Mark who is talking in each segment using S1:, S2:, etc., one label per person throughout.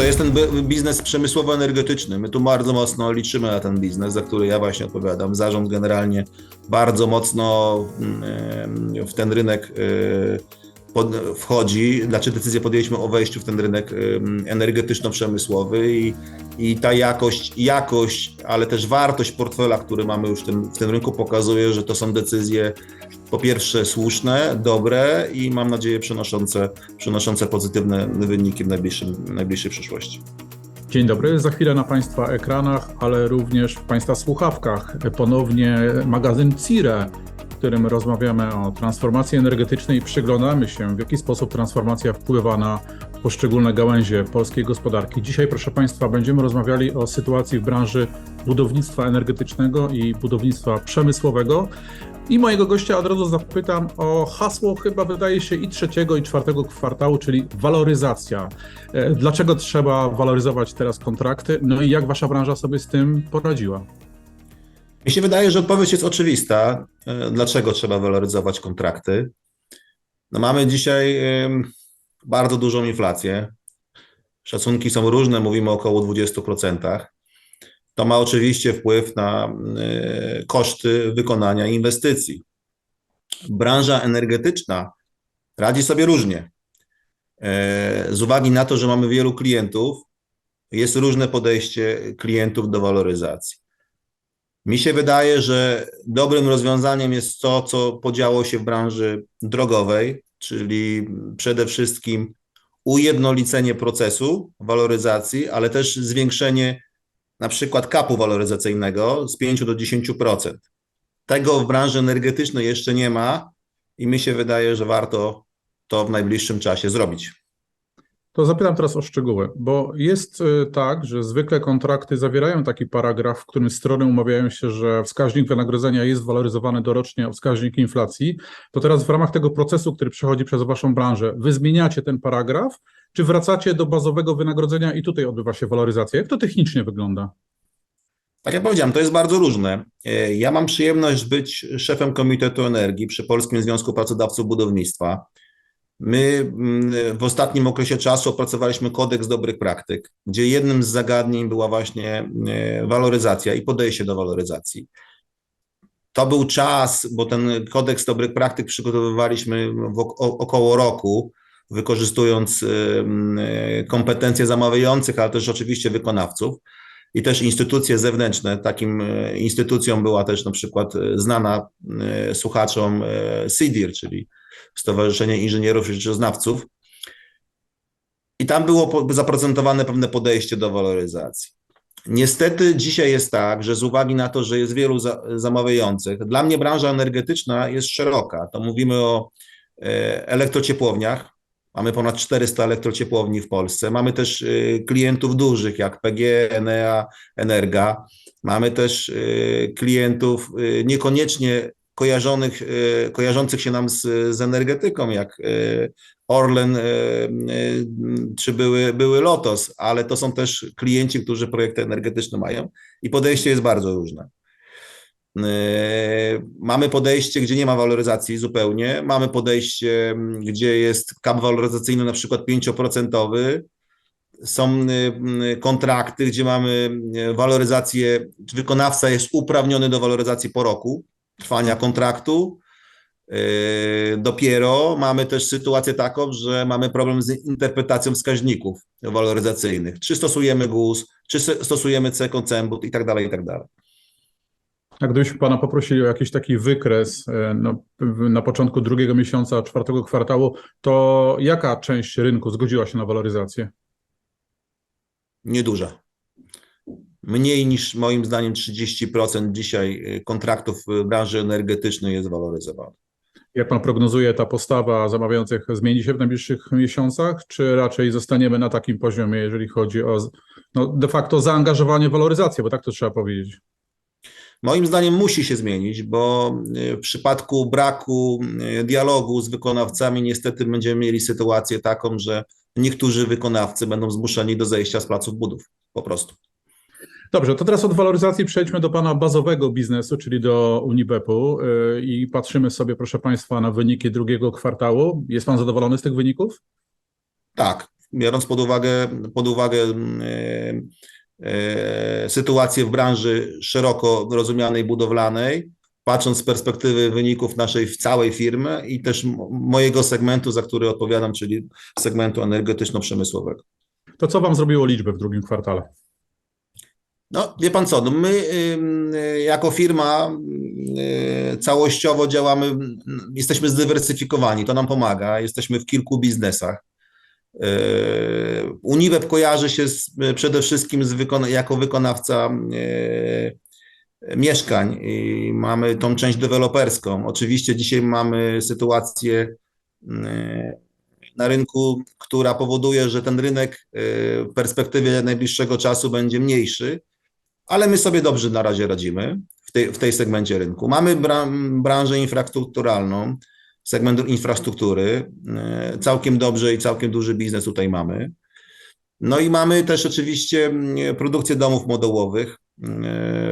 S1: to jest ten biznes przemysłowo-energetyczny. My tu bardzo mocno liczymy na ten biznes, za który ja właśnie odpowiadam. Zarząd generalnie bardzo mocno mm, w ten rynek y, wchodzi. Znaczy decyzję podjęliśmy o wejściu w ten rynek energetyczno-przemysłowy i, i ta jakość, jakość, ale też wartość portfela, który mamy już w tym, w tym rynku pokazuje, że to są decyzje po pierwsze słuszne, dobre i mam nadzieję przynoszące, przynoszące pozytywne wyniki w najbliższym, najbliższej przyszłości.
S2: Dzień dobry, za chwilę na Państwa ekranach, ale również w Państwa słuchawkach ponownie magazyn CIRE, w którym rozmawiamy o transformacji energetycznej i przyglądamy się, w jaki sposób transformacja wpływa na poszczególne gałęzie polskiej gospodarki. Dzisiaj, proszę Państwa, będziemy rozmawiali o sytuacji w branży budownictwa energetycznego i budownictwa przemysłowego. I mojego gościa od razu zapytam o hasło, chyba wydaje się, i trzeciego, i czwartego kwartału, czyli waloryzacja. E, Dlaczego trzeba waloryzować teraz kontrakty? No i jak wasza branża sobie z tym poradziła?
S1: Mi się wydaje, że odpowiedź jest oczywista. E, Dlaczego trzeba waloryzować kontrakty? No mamy dzisiaj bardzo dużą inflację. Szacunki są różne, mówimy około 20%. To ma oczywiście wpływ na e, koszty wykonania inwestycji. Branża energetyczna radzi sobie różnie. E, Z uwagi na to, że mamy wielu klientów, jest różne podejście klientów do waloryzacji. Mi się wydaje, że dobrym rozwiązaniem jest to, co podziało się w branży drogowej, czyli przede wszystkim ujednolicenie procesu waloryzacji, ale też zwiększenie na przykład kapu waloryzacyjnego z 5 do 10%. Tego w branży energetycznej jeszcze nie ma i mi się wydaje, że warto to w najbliższym czasie zrobić.
S2: To zapytam teraz o szczegóły, bo jest y, tak, że zwykle kontrakty zawierają taki paragraf, w którym strony umawiają się, że wskaźnik wynagrodzenia jest waloryzowany dorocznie o wskaźnik inflacji. To teraz w ramach tego procesu, który przechodzi przez waszą branżę, wy zmieniacie ten paragraf, czy wracacie do bazowego wynagrodzenia i tutaj odbywa się waloryzacja? Jak to technicznie wygląda?
S1: Tak jak powiedziałem, to jest bardzo różne. E, Ja mam przyjemność być szefem Komitetu Energii przy Polskim Związku Pracodawców Budownictwa. My mm, w ostatnim okresie czasu opracowaliśmy kodeks dobrych praktyk, gdzie jednym z zagadnień była właśnie e, waloryzacja i podejście do waloryzacji. To był czas, bo ten kodeks dobrych praktyk przygotowywaliśmy około roku, wykorzystując em, e, kompetencje zamawiających, ale też oczywiście wykonawców i też instytucje zewnętrzne. Takim e, instytucją była też na przykład e, znana e, słuchaczom e, SIDIR, czyli Stowarzyszenie Inżynierów Rzeczoznawców. I tam było zaprezentowane pewne podejście do waloryzacji. Niestety dzisiaj jest tak, że z uwagi na to, że jest wielu za, zamawiających, dla mnie branża energetyczna jest szeroka. To mówimy o e, elektrociepłowniach. Mamy ponad 400 elektrociepłowni w Polsce. Mamy też e, klientów dużych jak PG, Enea, Energa. Mamy też e, klientów niekoniecznie kojarzonych, e, kojarzących się nam z, z energetyką, jak e, Orlen e, czy były, były Lotos, ale to są też klienci, którzy projekty energetyczne mają i podejście jest bardzo różne. Mamy podejście, gdzie nie ma waloryzacji zupełnie. Mamy podejście, gdzie jest kap waloryzacyjny na przykład 5%. Są kontrakty, gdzie mamy waloryzację, wykonawca jest uprawniony do waloryzacji po roku trwania kontraktu. Yy, Dopiero mamy też sytuację taką, że mamy problem z interpretacją wskaźników waloryzacyjnych. Czy stosujemy GUS, czy stosujemy CECO-CEMBUT i tak dalej, i tak dalej.
S2: A gdybyśmy pana poprosili o jakiś taki wykres e, no, na początku drugiego miesiąca, czwartego kwartału, to jaka część rynku zgodziła się na waloryzację?
S1: Nieduża. Mniej niż moim zdaniem 30% dzisiaj y, kontraktów w branży energetycznej jest waloryzowane.
S2: Jak pan prognozuje, ta postawa zamawiających zmieni się w najbliższych miesiącach, czy raczej zostaniemy na takim poziomie, jeżeli chodzi o no, de facto zaangażowanie w waloryzację, bo tak to trzeba powiedzieć?
S1: Moim zdaniem musi się zmienić, bo y, w przypadku braku y, dialogu z wykonawcami niestety będziemy mieli sytuację taką, że niektórzy wykonawcy będą zmuszeni do zejścia z placów budów. Po prostu.
S2: Dobrze, to teraz od waloryzacji przejdźmy do pana bazowego biznesu, czyli do Unibepu yy, i patrzymy sobie, proszę państwa, na wyniki drugiego kwartału. Jest pan zadowolony z tych wyników?
S1: Tak, biorąc pod uwagę, pod uwagę e, e, sytuację w branży szeroko rozumianej budowlanej, patrząc z perspektywy wyników naszej całej firmy i też mojego segmentu, za który odpowiadam, czyli segmentu energetyczno-przemysłowego.
S2: To co wam zrobiło liczby w drugim kwartale?
S1: No, wie pan co, no my y, jako firma y, całościowo działamy, jesteśmy zdywersyfikowani, to nam pomaga, jesteśmy w kilku biznesach. Y, Uniweb kojarzy się z, przede wszystkim z wykona, jako wykonawca mieszkań i mamy tą część deweloperską. Oczywiście dzisiaj mamy sytuację na rynku, która powoduje, że ten rynek w perspektywie najbliższego czasu będzie mniejszy, ale my sobie dobrze na razie radzimy w tej, w tej segmencie rynku. Mamy bran- branżę infrastrukturalną, segment infrastruktury, y, całkiem dobrze i całkiem duży biznes tutaj mamy. No i mamy też oczywiście produkcję domów modułowych y,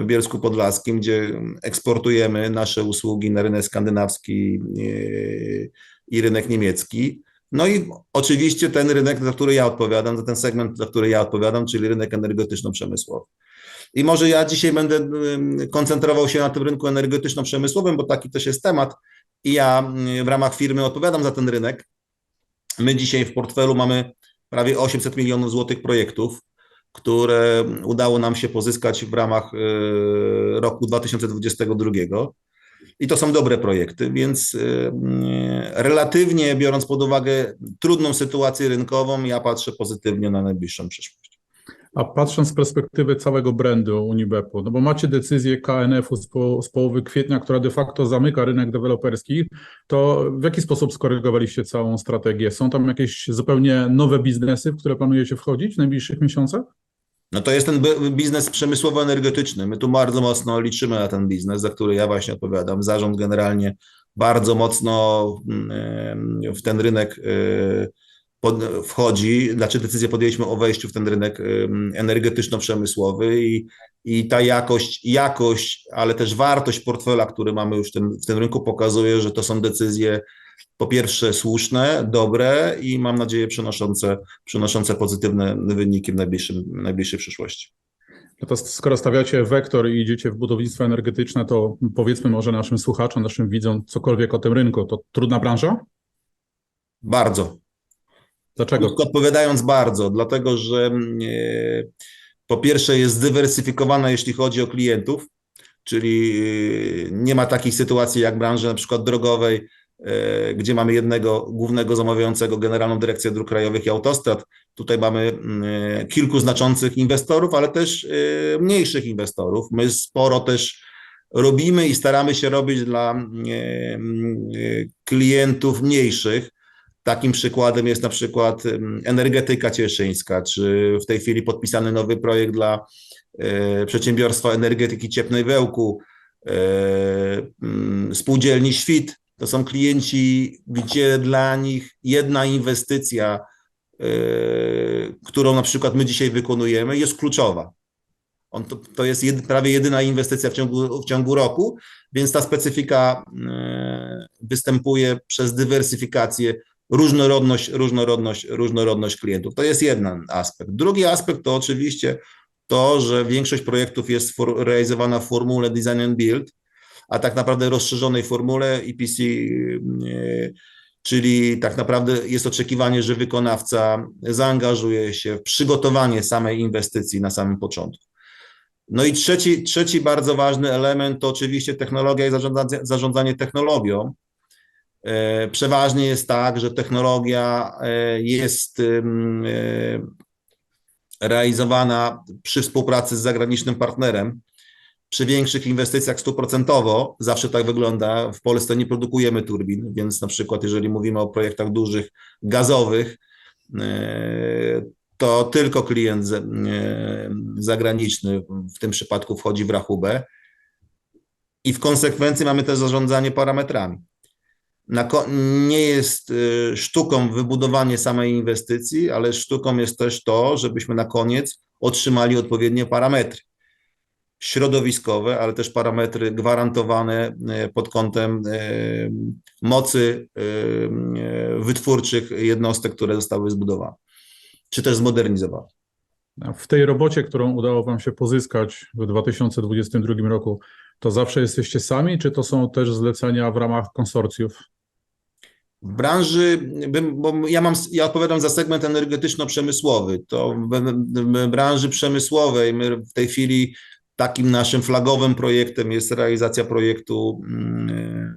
S1: w Bielsku Podlaskim, gdzie eksportujemy nasze usługi na rynek skandynawski y, i rynek niemiecki. No i oczywiście ten rynek, za który ja odpowiadam, za ten segment, za który ja odpowiadam, czyli rynek energetyczno-przemysłowy. I może ja dzisiaj będę koncentrował się na tym rynku energetyczno-przemysłowym, bo taki też jest temat. I ja y, w ramach firmy odpowiadam za ten rynek. My dzisiaj w portfelu mamy prawie 800 milionów złotych projektów, które udało nam się pozyskać w ramach y, roku 2022. I to są dobre projekty, więc y, relatywnie biorąc pod uwagę trudną sytuację rynkową, ja patrzę pozytywnie na najbliższą przyszłość.
S2: A patrząc z perspektywy całego brandu Unibepu, no bo macie decyzję KNF-u z, po, z połowy kwietnia, która de facto zamyka rynek deweloperski, to w jaki sposób skorygowaliście całą strategię? Są tam jakieś zupełnie nowe biznesy, w które planujecie wchodzić w najbliższych miesiącach?
S1: No to jest ten bi- biznes przemysłowo-energetyczny. My tu bardzo mocno liczymy na ten biznes, za który ja właśnie odpowiadam. Zarząd generalnie bardzo mocno mm, w ten rynek y, pod, wchodzi, znaczy decyzję podjęliśmy o wejściu w ten rynek energetyczno-przemysłowy i, i ta jakość, jakość, ale też wartość portfela, który mamy już w tym, w tym rynku pokazuje, że to są decyzje po pierwsze słuszne, dobre i mam nadzieję przynoszące, przynoszące pozytywne wyniki w najbliższym, najbliższej przyszłości.
S2: No to skoro stawiacie wektor i idziecie w budownictwo energetyczne, to powiedzmy może naszym słuchaczom, naszym widzom cokolwiek o tym rynku. To trudna branża?
S1: Bardzo.
S2: Dlaczego?
S1: Krótko odpowiadając bardzo, dlatego że mm, e, po pierwsze jest zdywersyfikowana, jeśli chodzi o klientów, czyli e, nie ma takich sytuacji jak branży na przykład drogowej, e, gdzie mamy jednego głównego zamawiającego Generalną Dyrekcję Dróg Krajowych i Autostrad. Tutaj mamy mm, kilku znaczących inwestorów, ale też mniejszych inwestorów. My sporo też robimy i staramy się robić dla mm, klientów mniejszych. Takim przykładem jest na przykład energetyka cieszyńska, czy w tej chwili podpisany nowy projekt dla e, przedsiębiorstwa energetyki cieplnej Wełku, e, mm, spółdzielni Świt. To są klienci, gdzie dla nich jedna inwestycja, e, którą na przykład my dzisiaj wykonujemy, jest kluczowa. On to, to jest jedy, prawie jedyna inwestycja w ciągu, w ciągu roku, więc ta specyfika występuje przez dywersyfikację różnorodność, różnorodność, różnorodność klientów. To jest jeden aspekt. Drugi aspekt to oczywiście to, że większość projektów jest realizowana w formule design and build, a tak naprawdę rozszerzonej formule EPC, yy, czyli tak naprawdę jest oczekiwanie, że wykonawca zaangażuje się w przygotowanie samej inwestycji na samym początku. No i trzeci, trzeci bardzo ważny element to oczywiście technologia i zarządzanie, zarządzanie technologią. E, Przeważnie jest tak, że technologia e, jest e, realizowana przy współpracy z zagranicznym partnerem. Przy większych inwestycjach stuprocentowo, zawsze tak wygląda. W Polsce nie produkujemy turbin, więc na przykład jeżeli mówimy o projektach dużych gazowych, to tylko klient za- zagraniczny w tym przypadku wchodzi w rachubę. I w konsekwencji mamy też zarządzanie parametrami. Nie jest y, sztuką wybudowanie samej inwestycji, ale sztuką jest też to, żebyśmy na koniec otrzymali odpowiednie parametry środowiskowe, ale też parametry gwarantowane y, pod kątem y, mocy wytwórczych jednostek, które zostały zbudowane. czy też zmodernizowane.
S2: W tej robocie, którą udało Wam się pozyskać w 2022 roku, to zawsze jesteście sami, czy to są też zlecenia w ramach konsorcjów?
S1: W branży, bo ja mam, ja odpowiadam za segment energetyczno-przemysłowy, to w, w branży przemysłowej my w tej chwili takim naszym flagowym projektem jest realizacja projektu mm,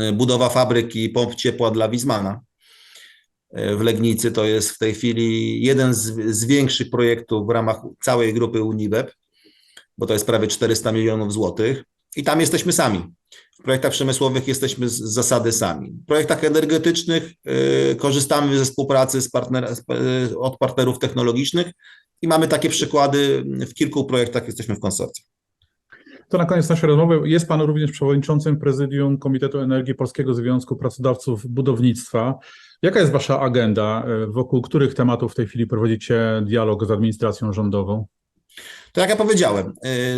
S1: y, budowa fabryki pomp ciepła dla Wismana y, w Legnicy. To jest w tej chwili jeden z, z większych projektów w ramach całej grupy Unibep, bo to jest prawie 400 milionów złotych i tam jesteśmy sami. W projektach przemysłowych jesteśmy z zasady sami. W projektach energetycznych y, korzystamy ze współpracy z partner, z, y, od partnerów technologicznych i mamy takie przykłady. W kilku projektach jesteśmy w konsorcjum.
S2: To na koniec naszej rozmowy. Jest Pan również przewodniczącym prezydium Komitetu Energii Polskiego Związku Pracodawców Budownictwa. Jaka jest Wasza agenda, e, wokół których tematów w tej chwili prowadzicie dialog z administracją rządową?
S1: To jak ja powiedziałem,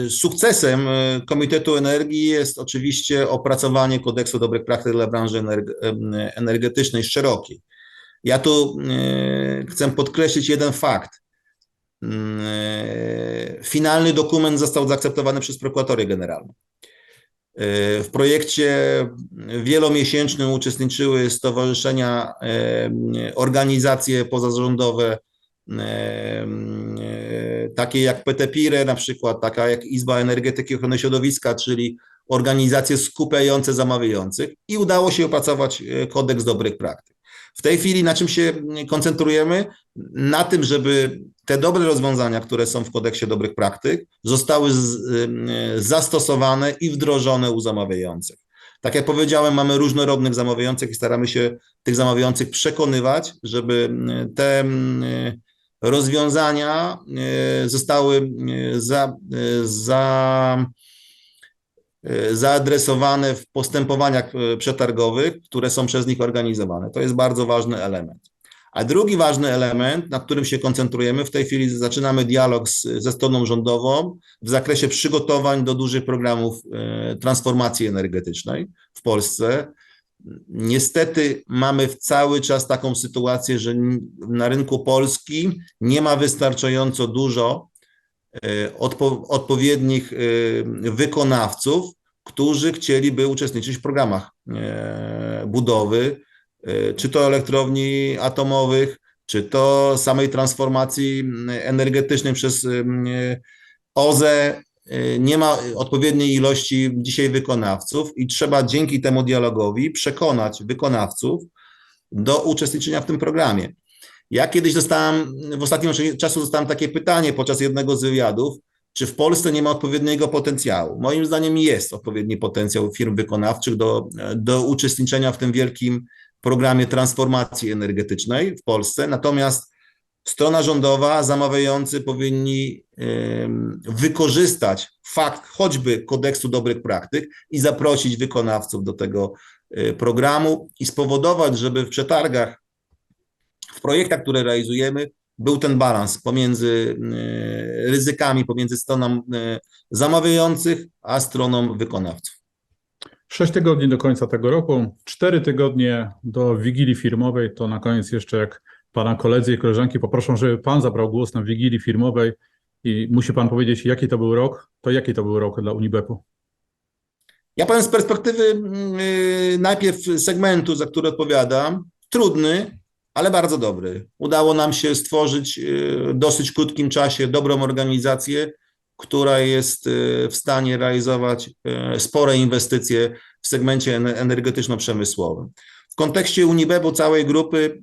S1: y, sukcesem y, Komitetu Energii jest oczywiście opracowanie kodeksu dobrych praktyk dla branży energetycznej szerokiej. Ja tu y, chcę podkreślić jeden fakt. Finalny dokument został zaakceptowany przez prokuratorię generalną. W projekcie wielomiesięcznym uczestniczyły stowarzyszenia, organizacje pozarządowe, takie jak PTPIRE na przykład, taka jak Izba Energetyki i Ochrony Środowiska, czyli organizacje skupiające zamawiających i udało się opracować e, kodeks dobrych praktyk. W tej chwili na czym się koncentrujemy? Na tym, żeby te dobre rozwiązania, które są w kodeksie dobrych praktyk, zostały z, e, zastosowane i wdrożone u zamawiających. Tak jak powiedziałem, mamy różnorodnych zamawiających i staramy się tych zamawiających przekonywać, żeby te rozwiązania e, zostały e, za, e, za, zaadresowane w postępowaniach przetargowych, które są przez nich organizowane. To jest bardzo ważny element. A drugi ważny element, na którym się koncentrujemy, w tej chwili zaczynamy dialog z, ze stroną rządową w zakresie przygotowań do dużych programów transformacji energetycznej w Polsce. Niestety mamy cały czas taką sytuację, że na rynku polskim nie ma wystarczająco dużo e, odpo, odpowiednich e, wykonawców, którzy chcieliby uczestniczyć w programach e, budowy, czy to elektrowni atomowych, czy to samej transformacji energetycznej przez OZE. E, Nie ma odpowiedniej ilości dzisiaj wykonawców i trzeba dzięki temu dialogowi przekonać wykonawców do uczestniczenia w tym programie. Ja kiedyś dostałem, w ostatnim czasie dostałem takie pytanie podczas jednego z wywiadów, czy w Polsce nie ma odpowiedniego potencjału. Moim zdaniem jest odpowiedni potencjał firm wykonawczych do, do uczestniczenia w tym wielkim programie transformacji energetycznej w Polsce. Natomiast strona rządowa, zamawiający powinni wykorzystać fakt choćby kodeksu dobrych praktyk i zaprosić wykonawców do tego e, programu i spowodować, żeby w przetargach, w projektach, które realizujemy, był ten balans pomiędzy e, ryzykami, pomiędzy stroną e, zamawiających, a stroną wykonawców.
S2: Sześć tygodni do końca tego roku, cztery tygodnie do Wigilii Firmowej, to na koniec jeszcze jak Pana koledzy i koleżanki poproszą, żeby Pan zabrał głos na Wigilii Firmowej i musi Pan powiedzieć, jaki to był rok, to jaki to był rok dla Unibepu?
S1: Ja powiem z perspektywy mm, y, najpierw segmentu, za który odpowiadam, trudny, ale bardzo dobry. Udało nam się stworzyć y, w dosyć krótkim czasie dobrą organizację, która jest y, w stanie realizować y, spore inwestycje w segmencie ener- energetyczno-przemysłowym. W kontekście Unibebu całej grupy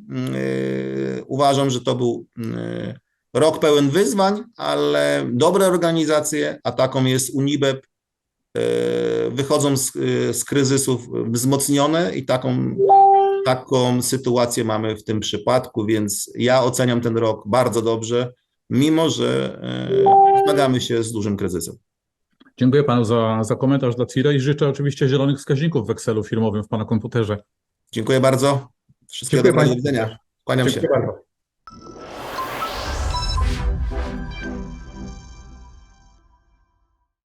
S1: y, uważam, że to był y, rok pełen wyzwań, ale dobre organizacje, a taką jest Unibeb, e, wychodzą z, e, z kryzysów wzmocnione i taką, taką sytuację mamy w tym przypadku, więc ja oceniam ten rok bardzo dobrze, mimo że e, zmagamy się z dużym kryzysem.
S2: Dziękuję Panu za, za komentarz dla CIRE i życzę oczywiście zielonych wskaźników w Excelu firmowym w Pana komputerze.
S1: Dziękuję bardzo. Wszystkiego
S2: Dziękuję
S1: dobrego. Do widzenia. Kłaniam się.
S2: Dziękuję bardzo.